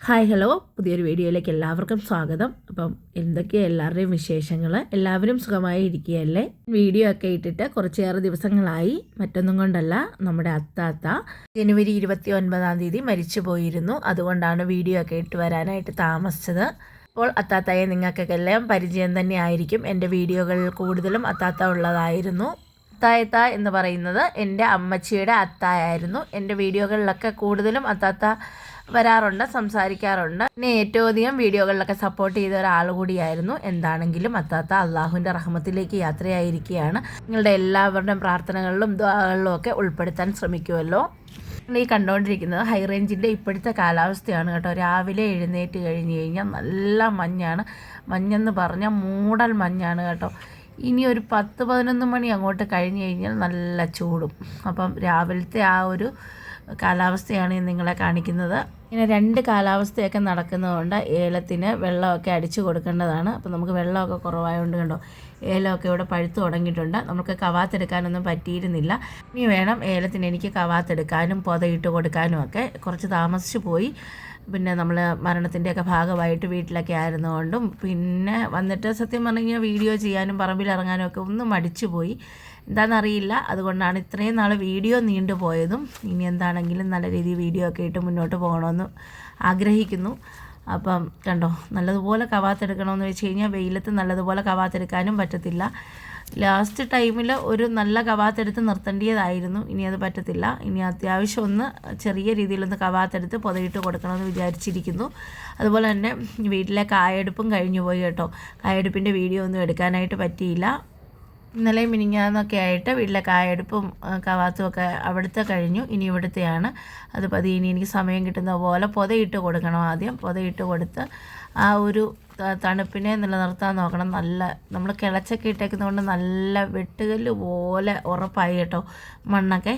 Hi hello പുതിയൊരു വീഡിയോയിലേക്ക് എല്ലാവർക്കും സ്വാഗതം. അപ്പം എന്തൊക്കെയാണ് എല്ലാവരുടെയും വിശേഷങ്ങൾ എല്ലാവരും സുഖമായി ഇരിക്കുകയല്ലേ? വീഡിയോ ഒക്കെ ഇട്ടിട്ട് കുറച്ചേറെ ദിവസങ്ങളായി. മറ്റൊന്നും കൊണ്ടല്ല നമ്മുടെ അത്താത്ത ജനുവരി ഇരുപത്തി ഒൻപതാം തീയതി മരിച്ചു പോയിരുന്നു. അതുകൊണ്ടാണ് വീഡിയോ ഒക്കെ ഇട്ട് വരാനായിട്ട് താമസിച്ചത്. അപ്പോൾ അത്താത്തയെ നിങ്ങൾക്കൊക്കെ എല്ലാം പരിചയം തന്നെ ആയിരിക്കും. എന്റെ വീഡിയോകളിൽ കൂടുതലും അത്താത്ത ഉള്ളതായിരുന്നു. അത്തായത്ത എന്ന് പറയുന്നത് എന്റെ അമ്മച്ചിയുടെ അത്തായായിരുന്നു. എന്റെ വീഡിയോകളിലൊക്കെ കൂടുതലും അത്താത്ത വരാറുണ്ട് സംസാരിക്കാറുണ്ട്. പിന്നെ ഏറ്റവും അധികം വീഡിയോകളിലൊക്കെ സപ്പോർട്ട് ചെയ്ത ഒരാൾ കൂടിയായിരുന്നു എന്താണെങ്കിലും അത്താത്ത അള്ളാഹുവിന്റെ റഹ്മത്തിലേക്ക് യാത്രയായിരിക്കുകയാണ്. നിങ്ങളുടെ എല്ലാവരുടെയും പ്രാർത്ഥനകളിലും ദ്വാകളിലും ഒക്കെ ഉൾപ്പെടുത്താൻ ശ്രമിക്കുമല്ലോ. ഈ കണ്ടുകൊണ്ടിരിക്കുന്നത് ഹൈ റേഞ്ചിന്റെ ഇപ്പോഴത്തെ കാലാവസ്ഥയാണ് കേട്ടോ. രാവിലെ എഴുന്നേറ്റ് കഴിഞ്ഞ് കഴിഞ്ഞാൽ നല്ല മഞ്ഞാണ്. മഞ്ഞെന്ന് പറഞ്ഞാൽ മൂടൽ മഞ്ഞാണ് കേട്ടോ. ഇനി ഒരു പത്ത് പതിനൊന്ന് മണി അങ്ങോട്ട് കഴിഞ്ഞ് കഴിഞ്ഞാൽ നല്ല ചൂടും. അപ്പം രാവിലത്തെ ആ ഒരു കാലാവസ്ഥയാണ് നിങ്ങളെ കാണിക്കുന്നത്. ഇങ്ങനെ രണ്ട് കാലാവസ്ഥയൊക്കെ നടക്കുന്നതുകൊണ്ട് ഏലത്തിന് വെള്ളമൊക്കെ അടിച്ചു കൊടുക്കേണ്ടതാണ്. അപ്പോൾ നമുക്ക് വെള്ളമൊക്കെ കുറവായതുകൊണ്ട് കണ്ടോ ഏലമൊക്കെ ഇവിടെ പഴുത്തു തുടങ്ങിയിട്ടുണ്ട്. നമുക്ക് കവാത്തെടുക്കാനൊന്നും പറ്റിയിരുന്നില്ല. ഇനി വേണം ഏലത്തിന് എനിക്ക് കവാത്തെടുക്കാനും പൊതയിട്ട് കൊടുക്കാനും ഒക്കെ. കുറച്ച് താമസിച്ചു പോയി. പിന്നെ നമ്മൾ മരണത്തിന്റെയൊക്കെ ഭാഗമായിട്ട് വീട്ടിലൊക്കെ ആയിരുന്നുകൊണ്ടും പിന്നെ വന്നിട്ട് സത്യം പറഞ്ഞു കഴിഞ്ഞാൽ വീഡിയോ ചെയ്യാനും പറമ്പിലിറങ്ങാനും ഒക്കെ ഒന്നും മടിച്ചു പോയി. എന്താണെന്നറിയില്ല. അതുകൊണ്ടാണ് ഇത്രയും നാൾ വീഡിയോ നീണ്ടുപോയതും ഇനി എന്താണെങ്കിലും നല്ല രീതിയിൽ വീഡിയോ ഒക്കെ ഇട്ട് മുന്നോട്ട് പോകണമെന്ന് ആഗ്രഹിക്കുന്നു. അപ്പം കണ്ടോ നല്ലതുപോലെ കവാത്തെടുക്കണമെന്ന് വെച്ച് കഴിഞ്ഞാൽ വെയിലത്ത് നല്ലതുപോലെ കവാത്തെടുക്കാനും പറ്റത്തില്ല. ലാസ്റ്റ് ടൈമിൽ ഒരു നല്ല കവാത്തെടുത്ത് നിർത്തേണ്ടതായിരുന്നു ഇനി അത് പറ്റത്തില്ല. ഇനി അത്യാവശ്യം ഒന്ന് ചെറിയ രീതിയിലൊന്ന് കവാത്തെടുത്ത് പുതയിട്ട് കൊടുക്കണമെന്ന് വിചാരിച്ചിരിക്കുന്നു. അതുപോലെ തന്നെ വീട്ടിലെ കായെടുപ്പും കഴിഞ്ഞു പോയി കേട്ടോ. കായെടുപ്പിന്റെ വീഡിയോ ഒന്നും എടുക്കാനായിട്ട് പറ്റിയില്ല. ഇന്നലെയും മിനിങ്ങാന്നൊക്കെ ആയിട്ട് വീട്ടിലെ കായെടുപ്പും കവാത്തും ഒക്കെ അവിടുത്തെ കഴിഞ്ഞു. ഇനി ഇവിടുത്തെയാണ്. അത് പതി ഇനി എനിക്ക് സമയം കിട്ടുന്ന പോലെ പൊതയിട്ട് കൊടുക്കണം ആദ്യം. പൊതയിട്ട് കൊടുത്ത് ആ ഒരു തണുപ്പിനെ നിലനിർത്താൻ നോക്കണം. നല്ല നമ്മൾ കിളച്ചൊക്കെ ഇട്ടേക്കുന്നതുകൊണ്ട് നല്ല വെട്ടുകല്ല് പോലെ ഉറപ്പായി കേട്ടോ മണ്ണൊക്കെ.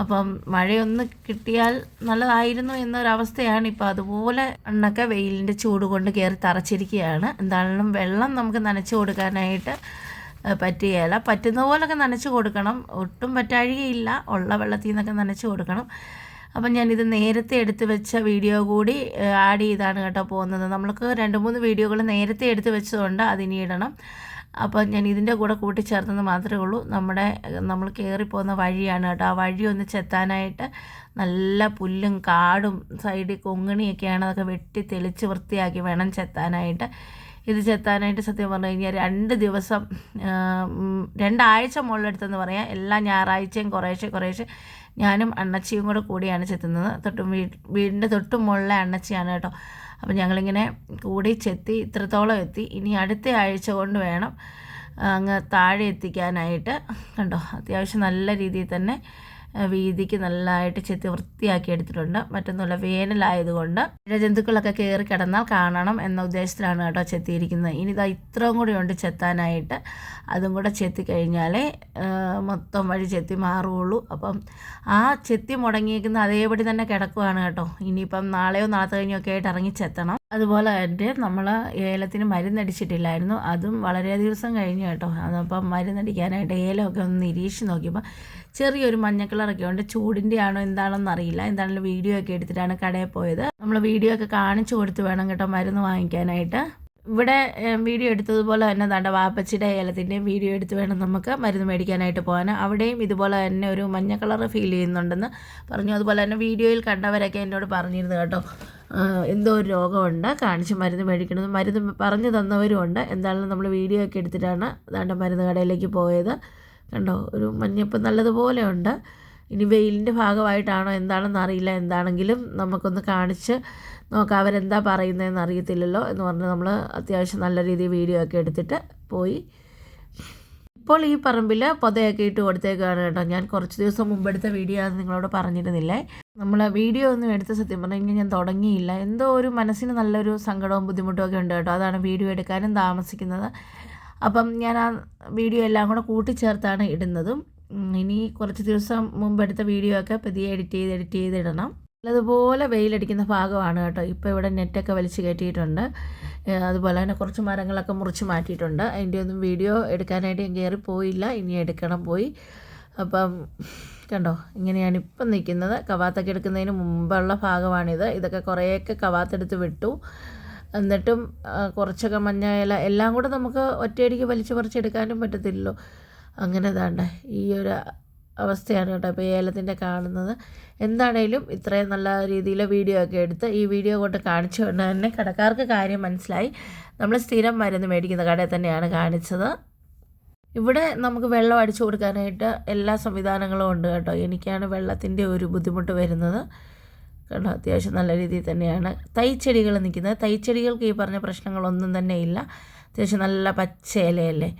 അപ്പം മഴയൊന്ന് കിട്ടിയാൽ നല്ലതായിരുന്നു എന്നൊരവസ്ഥയാണ്. ഇപ്പോൾ അതുപോലെ മണ്ണൊക്കെ വെയിലിന്റെ ചൂട് കൊണ്ട് കയറി തറച്ചിരിക്കുകയാണ്. എന്താണെങ്കിലും വെള്ളം നമുക്ക് നനച്ചു കൊടുക്കാനായിട്ട് പറ്റുകയില്ല. പറ്റുന്ന പോലൊക്കെ നനച്ച് കൊടുക്കണം. ഒട്ടും പറ്റാഴികയില്ല. ഉള്ള വെള്ളത്തിൽ നിന്നൊക്കെ നനച്ച് കൊടുക്കണം. അപ്പം ഞാനിത് നേരത്തെ എടുത്ത് വെച്ച വീഡിയോ കൂടി ആഡ് ചെയ്താണ് കേട്ടോ പോകുന്നത്. നമ്മൾക്ക് രണ്ട് മൂന്ന് വീഡിയോകൾ നേരത്തെ എടുത്ത് വെച്ചതുകൊണ്ട് അതിനി ഇടണം. അപ്പോൾ ഞാൻ ഇതിന്റെ കൂടെ കൂട്ടിച്ചേർത്തെന്ന് മാത്രമേ ഉള്ളൂ. നമ്മുടെ നമ്മൾ കയറിപ്പോകുന്ന വഴിയാണ് കേട്ടോ. ആ വഴി ഒന്ന് ചെത്താനായിട്ട് നല്ല പുല്ലും കാടും സൈഡിൽ കൊങ്ങിണിയൊക്കെയാണ് അതൊക്കെ വെട്ടി തെളിച്ച് വൃത്തിയാക്കി വേണം ചെത്താനായിട്ട്. ഇത് ചെത്താനായിട്ട് സത്യം പറഞ്ഞു കഴിഞ്ഞാൽ രണ്ട് ദിവസം രണ്ടാഴ്ച മുകളിലെടുത്തെന്ന് പറയാം. എല്ലാ ഞായറാഴ്ചയും കുറേശ്ശെ കുറേശ്ശെ ഞാനും അണ്ണച്ചിയും കൂടെ കൂടിയാണ് ചെത്തുന്നത്. തൊട്ടും വീടിന്റെ തൊട്ടും മുകളിലെ അണ്ണച്ചിയാണ് കേട്ടോ. അപ്പം ഞങ്ങളിങ്ങനെ കൂടി ചെത്തി ഇത്രത്തോളം എത്തി. ഇനി അടുത്ത ആഴ്ച കൊണ്ട് വേണം അങ്ങ് താഴെ എത്തിക്കാനായിട്ട്. കണ്ടോ? അത്യാവശ്യം നല്ല രീതിയിൽ തന്നെ വീതിക്ക് നല്ലതായിട്ട് ചെത്തി വൃത്തിയാക്കി എടുത്തിട്ടുണ്ട്. മറ്റൊന്നുമില്ല വേനലായതുകൊണ്ട് ഇഴജന്തുക്കളൊക്കെ കയറി കിടന്നാൽ കാണണം എന്ന ഉദ്ദേശത്തിലാണ് കേട്ടോ ചെത്തിയിരിക്കുന്നത്. ഇനി ഇതാ ഇത്രയും കൂടി ഉണ്ട് ചെത്താനായിട്ട്. അതും കൂടെ ചെത്തി കഴിഞ്ഞാലേ മൊത്തം വഴി ചെത്തി മാറുകയുള്ളൂ. അപ്പം ആ ചെത്തി മുടങ്ങിയേക്കുന്ന അതേപടി തന്നെ കിടക്കുവാണ് കേട്ടോ. ഇനിയിപ്പം നാളെയോ നാളത്തെ കഴിഞ്ഞോ ഒക്കെ ആയിട്ട് ഇറങ്ങി ചെത്തണം. അതുപോലെ തന്നെ നമ്മൾ ഏലത്തിന് മരുന്നടിച്ചിട്ടില്ലായിരുന്നു. അതും വളരെ ദിവസം കഴിഞ്ഞു കേട്ടോ. അതപ്പം മരുന്നടിക്കാനായിട്ട് ഏലമൊക്കെ ഒന്ന് നിരീക്ഷിച്ച് നോക്കിയപ്പോൾ ചെറിയൊരു മഞ്ഞ കളറൊക്കെ ഉണ്ട്. ചൂടിന്റെ ആണോ എന്താണെന്ന് അറിയില്ല. എന്താണെങ്കിലും വീഡിയോ ഒക്കെ എടുത്തിട്ടാണ് കടയിൽ പോയത്. നമ്മൾ വീഡിയോ ഒക്കെ കാണിച്ചു കൊടുത്ത് വേണം കേട്ടോ മരുന്ന് വാങ്ങിക്കാനായിട്ട്. ഇവിടെ വീഡിയോ എടുത്തതുപോലെ തന്നെ തന്റെ വാപ്പച്ചിയുടെ ഏലത്തിന്റെയും വീഡിയോ എടുത്ത് വേണം നമുക്ക് മരുന്ന് മേടിക്കാനായിട്ട് പോകാൻ അവിടെയും ഇതുപോലെ തന്നെ ഒരു മഞ്ഞ കളർ ഫീൽ ചെയ്യുന്നുണ്ടെന്ന് പറഞ്ഞു. അതുപോലെ തന്നെ വീഡിയോയിൽ കണ്ടവരൊക്കെ എന്നോട് പറഞ്ഞിരുന്നു കേട്ടോ. എന്തോ ഒരു രോഗമുണ്ട് കാണിച്ച് മരുന്ന് മേടിക്കണമെന്ന്. മരുന്ന് പറഞ്ഞു തന്നവരുമുണ്ട് എന്തായാലും നമ്മൾ വീഡിയോ ഒക്കെ എടുത്തിട്ടാണ് അതാണ്ട് മരുന്ന് കടയിലേക്ക് പോയത്. കണ്ടോ ഒരു മഞ്ഞപ്പ് നല്ലതുപോലെ ഉണ്ട്. ഇനി വെയിലിന്റെ ഭാഗമായിട്ടാണോ എന്താണെന്ന് അറിയില്ല. എന്താണെങ്കിലും നമുക്കൊന്ന് കാണിച്ച് നോക്കാം അവരെന്താ പറയുന്നതെന്ന് അറിയത്തില്ലല്ലോ എന്ന് പറഞ്ഞ് നമ്മൾ അത്യാവശ്യം നല്ല രീതിയിൽ വീഡിയോ ഒക്കെ എടുത്തിട്ട് പോയി. ഇപ്പോൾ ഈ പറമ്പിൽ പൊതയൊക്കെ ഇട്ട് കൊടുത്തേക്കാണ് കേട്ടോ. ഞാൻ കുറച്ച് ദിവസം മുമ്പെടുത്ത വീഡിയോ ആണ് നിങ്ങളോട് പറഞ്ഞിരുന്നില്ലേ? നമ്മൾ വീഡിയോ ഒന്നും എടുത്ത് സത്യം പറഞ്ഞു കഴിഞ്ഞാൽ ഞാൻ തുടങ്ങിയില്ല. എന്തോ ഒരു മനസ്സിന് നല്ലൊരു സങ്കടവും ബുദ്ധിമുട്ടും ഒക്കെ ഉണ്ട് കേട്ടോ. അതാണ് വീഡിയോ എടുക്കാനും താമസിക്കുന്നത്. അപ്പം ഞാൻ ആ വീഡിയോ എല്ലാം കൂടെ കൂട്ടിച്ചേർത്താണ് ഇടുന്നതും. ഇനി കുറച്ച് ദിവസം മുമ്പ് എടുത്ത വീഡിയോ ഒക്കെ പതിയെ എഡിറ്റ് ചെയ്ത് എഡിറ്റ് ചെയ്ത് ഇടണം. അതുപോലെ വെയിലടിക്കുന്ന ഭാഗമാണ് കേട്ടോ. ഇപ്പോൾ ഇവിടെ നെറ്റൊക്കെ വലിച്ചു കയറ്റിയിട്ടുണ്ട്. അതുപോലെ തന്നെ കുറച്ച് മരങ്ങളൊക്കെ മുറിച്ച് മാറ്റിയിട്ടുണ്ട്. അതിന്റെ ഒന്നും വീഡിയോ എടുക്കാനായിട്ട് ഞാൻ കയറി പോയില്ല. ഇനി എടുക്കണം പോയി. അപ്പം കണ്ടോ ഇങ്ങനെയാണ് ഇപ്പം നിൽക്കുന്നത്. കവാത്തൊക്കെ എടുക്കുന്നതിന് മുമ്പുള്ള ഭാഗമാണിത്. ഇതൊക്കെ കുറേയൊക്കെ കവാത്തെടുത്ത് വിട്ടു. എന്നിട്ടും കുറച്ചൊക്കെ മഞ്ഞ ഇല എല്ലാം കൂടെ നമുക്ക് ഒറ്റയടിക്ക് വലിച്ചു പറിച്ചെടുക്കാനും പറ്റത്തില്ലല്ലോ. അങ്ങനെ ഇതാണ്ട് ഈ ഒരു അവസ്ഥയാണ് കേട്ടോ ഇപ്പോൾ ഏലത്തിന്റെ കാണുന്നത്. എന്താണേലും ഇത്രയും നല്ല രീതിയിൽ വീഡിയോ ഒക്കെ എടുത്ത് ഈ വീഡിയോ കൊണ്ട് കാണിച്ചു കൊണ്ട് തന്നെ കടക്കാർക്ക് കാര്യം മനസ്സിലായി. നമ്മൾ സ്ഥിരം മരുന്ന് മേടിക്കുന്ന കടയിൽ തന്നെയാണ് കാണിച്ചത്. ഇവിടെ നമുക്ക് വെള്ളം അടിച്ചു കൊടുക്കാനായിട്ട് എല്ലാ സംവിധാനങ്ങളും ഉണ്ട് കേട്ടോ. എനിക്കാണ് വെള്ളത്തിന്റെ ഒരു ബുദ്ധിമുട്ട് വരുന്നത്. കണ്ടോ അത്യാവശ്യം നല്ല രീതിയിൽ തന്നെയാണ്. തൈച്ചെടികൾ നിൽക്കുന്നത്. തൈച്ചെടികൾക്ക് ഈ പറഞ്ഞ പ്രശ്നങ്ങളൊന്നും തന്നെ ഇല്ല. അത്യാവശ്യം നല്ല പച്ച ഇലയല്ലേ?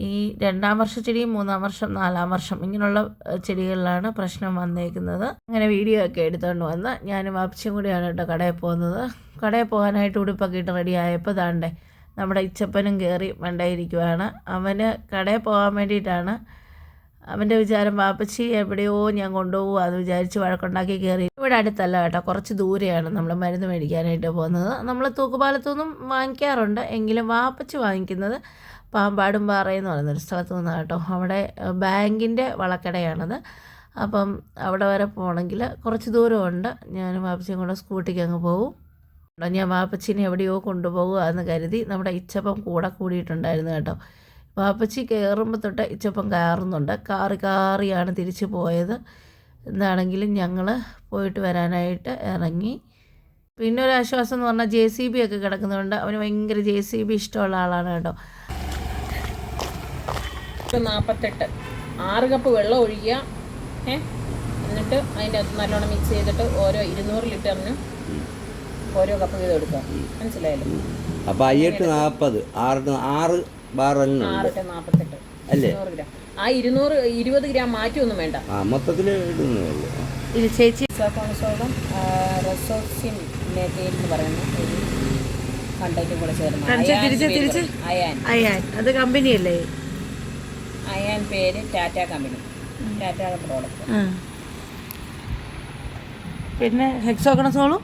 ഈ രണ്ടാം വർഷ ചെടിയും മൂന്നാം വർഷം നാലാം വർഷം ഇങ്ങനെയുള്ള ചെടികളിലാണ് പ്രശ്നം വന്നേക്കുന്നത്. അങ്ങനെ വീഡിയോ ഒക്കെ എടുത്തുകൊണ്ട് വന്ന് ഞാനും വാപ്പിച്ചും കൂടിയാണ് കേട്ടോ കടയിൽ പോകുന്നത്. കടയിൽ പോകാനായിട്ട് ഉടുപ്പൊക്കെ ഇട്ട് റെഡി ആയപ്പോൾ താണ്ടേ നമ്മുടെ ഇച്ചപ്പനും കയറി മണ്ടായിരിക്കുവാണ്. അവന് കടയിൽ പോകാൻ വേണ്ടിയിട്ടാണ് അവന്റെ വിചാരം വാപ്പച്ചി എവിടെയോ ഞാൻ കൊണ്ടുപോകുക എന്ന് വിചാരിച്ച് വഴക്കുണ്ടാക്കി കയറി ഇവിടെ അടുത്തല്ല കേട്ടോ കുറച്ച് ദൂരെയാണ് നമ്മൾ മരുന്ന് മേടിക്കാനായിട്ട് പോകുന്നത്. നമ്മൾ തൂക്കുപാലത്തു നിന്നും വാങ്ങിക്കാറുണ്ട് എങ്കിലും വാപ്പച്ചി വാങ്ങിക്കുന്നത് പാമ്പാടും പാറയെന്ന് പറയുന്നൊരു സ്ഥലത്ത് നിന്നാണ് കേട്ടോ. അവിടെ ബാങ്കിന്റെ വളക്കടയാണത്. അപ്പം അവിടെ വരെ പോകണമെങ്കിൽ കുറച്ച് ദൂരമുണ്ട്. ഞാനും വാപ്പച്ചിയും കൂടെ സ്കൂട്ടിക്ക് അങ്ങ് പോകും ഞാൻ വാപ്പച്ചിനെ എവിടെയോ കൊണ്ടുപോകുക എന്ന് കരുതി നമ്മുടെ ഇച്ചപ്പം കൂടെ കൂടിയിട്ടുണ്ടായിരുന്നു കേട്ടോ. വാപ്പച്ചി കയറുമ്പോൾ തൊട്ട് ഇച്ചപ്പം കയറുന്നുണ്ട് കാറി കാറിയാണ് തിരിച്ചു പോയത്. എന്താണെങ്കിലും ഞങ്ങൾ പോയിട്ട് വരാനായിട്ട് ഇറങ്ങി. പിന്നെ ഒരു ആശ്വാസം എന്ന് പറഞ്ഞാൽ ജെ സി ബി ഒക്കെ കിടക്കുന്നുണ്ട് അവന് ഭയങ്കര ജെ സി ബി ഇഷ്ടമുള്ള ആളാണ് കേട്ടോ. ഒരു നാൽപ്പത്തെട്ട് ആറ് കപ്പ് വെള്ളം ഒഴിക്കുക. ഏ? എന്നിട്ട് അതിന്റെ അകത്ത് നല്ലോണം മിക്സ് ചെയ്തിട്ട് ഓരോ ഇരുന്നൂറ് ലിറ്ററിന് ഓരോ കപ്പ് വീതം എടുക്കുക. മനസ്സിലായല്ലോ? അപ്പോൾ അയ്യെട്ട് നാൽപ്പത് ആറ് ആറ് ബാർ എണ്ണ ആറെട്ട് നാൽപ്പത്തെട്ട് അല്ലേ? ഗ്രാം. ആ ഇരുന്നൂറ് ഇരുപത് ഗ്രാം മാറ്റിയൊന്നും വേണ്ട. ആ മൊത്തത്തിൽ ഇത് ചേച്ചി കോൺസോളും റെസോസിൻ മേറ്റയിൽ എന്ന് പറയുന്ന ഒരു കണ്ടന്റും കൂടെ ചേർന്ന് അയാൻ അത് കമ്പനിയല്ലേ അയാൻ പേര് ടാറ്റ കമ്പനി. ടാറ്റയുടെ പ്രോഡക്റ്റ്. പിന്നെ ഹെക്സോക്കണസോളും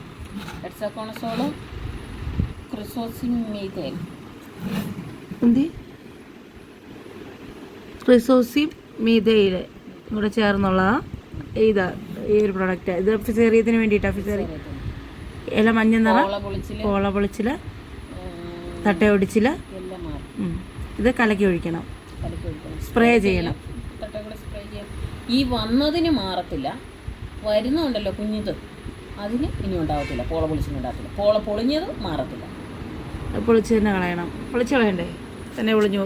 ഹെക്സോക്കണസോളും ക്രിസോസിൻ മീതേൻ എന്തി? ക്രിസോസിം മീതയിൽ കൂടെ ചേർന്നുള്ളതാ ഇതാ ഈ ഒരു പ്രൊഡക്റ്റ് ഇത് ഫിസേറിയത്തിന് വേണ്ടിയിട്ടാണ് ഫിസേറി ഇല മഞ്ഞ നിറ കോള പൊളിച്ചിൽ. തട്ടയൊടിച്ചിൽ. ഇത് കലക്കി ഒഴിക്കണം. ഒഴിക്കണം. സ്പ്രേ ചെയ്യണം. സ്പ്രേ ചെയ്യാം ഈ വന്നതിന് മാറത്തില്ല. വരുന്നുണ്ടല്ലോ കുഞ്ഞിത്. അതിന് ഇനി ഉണ്ടാവത്തില്ല. പോള പൊളിച്ചിന് ഉണ്ടാകത്തില്ല പോള പൊളിഞ്ഞത് മാറത്തില്ല. പൊളിച്ച് തന്നെ കളയണം. പൊളിച്ച് കളയണ്ടേ? തന്നെ പൊളിഞ്ഞു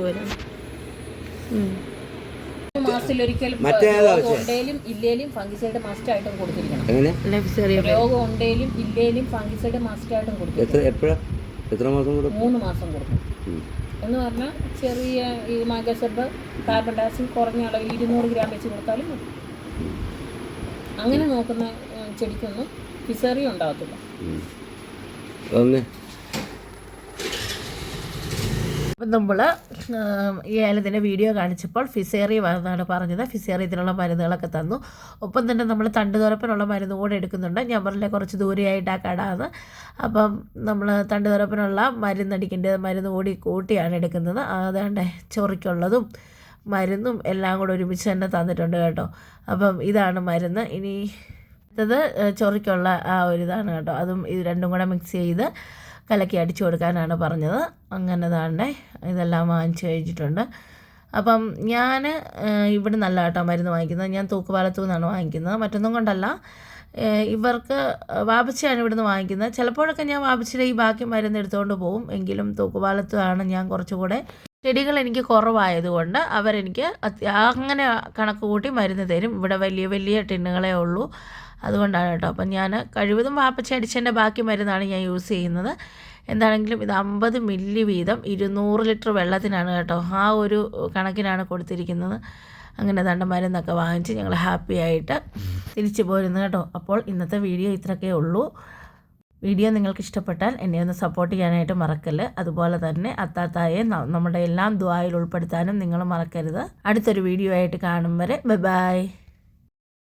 മാസത്തിലൊരിക്കൽ മറ്റേതാ രോഗം ഉണ്ടേലും ഇല്ലേലും ഫംഗിസൈഡ് മസ്റ്റ് ആയിട്ടും കൊടുത്തിരിക്കണം. രോഗം ഉണ്ടേലും ഇല്ലേലും ഫംഗിസൈഡ് മസ്റ്റ് ആയിട്ടും കൊടുത്തിരിക്കണം. എത്ര എപ്പോഴാ? എത്ര മാസം കൂടെ മൂന്ന് മാസം കൊടുക്കും. എന്ന് പറഞ്ഞാൽ ചെറിയ ഈ മാഗസബ് കാർബൺ ഡയോക്സൈഡ് കുറഞ്ഞ അളവിൽ ഇരുന്നൂറ് ഗ്രാം വെച്ച് കൊടുത്താലും മതി. അങ്ങനെ നോക്കുന്ന ചെടിക്കൊന്നും ഫിസറി ഉണ്ടാകത്തില്ല അപ്പം നമ്മൾ ഈ ഏലത്തിന്റെ വീഡിയോ കാണിച്ചപ്പോൾ ഫിസേറി വന്നാണ് പറഞ്ഞത്. ഫിസേറി ഇതിനുള്ള മരുന്നുകളൊക്കെ തന്നു. ഒപ്പം തന്നെ നമ്മൾ തണ്ടുതുറപ്പിനുള്ള മരുന്ന് കൂടെ എടുക്കുന്നുണ്ട്. ഞാൻ പറഞ്ഞില്ല കുറച്ച് ദൂരെയായിട്ട് ആ കടാന്ന് അപ്പം നമ്മൾ തണ്ടുതുറപ്പിനുള്ള മരുന്നടിക്കേണ്ടത് മരുന്ന് കൂടി കൂട്ടിയാണ് എടുക്കുന്നത്. അതാണ്ട് ചൊറിക്കുള്ളതും മരുന്നും എല്ലാം കൂടെ ഒരുമിച്ച് തന്നെ തന്നിട്ടുണ്ട് കേട്ടോ. അപ്പം ഇതാണ് മരുന്ന്. ഇനി അടുത്തത് ചൊറിക്കുള്ള ആ ഒരു ഇതാണ് കേട്ടോ. അതും ഇത് രണ്ടും കൂടെ മിക്സ് ചെയ്ത് കലക്കി അടിച്ചു കൊടുക്കാനാണ് പറഞ്ഞത്. അങ്ങനെ താണ്ടേ ഇതെല്ലാം വാങ്ങിച്ചു കഴിച്ചിട്ടുണ്ട് അപ്പം ഞാൻ ഇവിടെ നല്ല കേട്ടോ മരുന്ന് വാങ്ങിക്കുന്നത്. ഞാൻ തൂക്കുപാലത്തു നിന്നാണ് വാങ്ങിക്കുന്നത്. മറ്റൊന്നും കൊണ്ടല്ല. ഇവർക്ക് വാപ്പച്ചിയാണ് ഇവിടുന്ന് വാങ്ങിക്കുന്നത്. ചിലപ്പോഴൊക്കെ ഞാൻ വാപ്പച്ചിയുടെ ഈ ബാക്കി മരുന്ന് എടുത്തുകൊണ്ട് പോകും എങ്കിലും തൂക്കുപാലത്താണ് ഞാൻ കുറച്ചുകൂടെ ചെടികൾ എനിക്ക് കുറവായതുകൊണ്ട് അവരെനിക്ക് അങ്ങനെ കണക്ക് കൂട്ടി മരുന്ന് തരും. ഇവിടെ വലിയ വലിയ ടിന്നുകളേ ഉള്ളൂ. അതുകൊണ്ടാണ് കേട്ടോ. അപ്പം ഞാൻ കഴിവതും വാപ്പച്ചി അടിച്ചതിന്റെ ബാക്കി മരുന്നാണ് ഞാൻ യൂസ് ചെയ്യുന്നത്. എന്താണെങ്കിലും ഇത് അമ്പത് മില്ലി വീതം ഇരുന്നൂറ് ലിറ്റർ വെള്ളത്തിനാണ് കേട്ടോ. ആ ഒരു കണക്കിനാണ് കൊടുത്തിരിക്കുന്നത്. അങ്ങനെ തണ്ട മരുന്നൊക്കെ വാങ്ങിച്ച് ഞങ്ങൾ ഹാപ്പി ആയിട്ട് തിരിച്ചു പോരുന്നു കേട്ടോ. അപ്പോൾ ഇന്നത്തെ വീഡിയോ ഇത്രയൊക്കെ ഉള്ളൂ. വീഡിയോ നിങ്ങൾക്ക് ഇഷ്ടപ്പെട്ടാൽ എന്നെ ഒന്ന് സപ്പോർട്ട് ചെയ്യാനായിട്ട് മറക്കല്ല്. അതുപോലെ തന്നെ അത്താത്തായെ നമ്മുടെ എല്ലാം ദ്വായിൽ ഉൾപ്പെടുത്താനും നിങ്ങൾ മറക്കരുത്. അടുത്തൊരു വീഡിയോ ആയിട്ട് കാണും വരെ. ബൈ.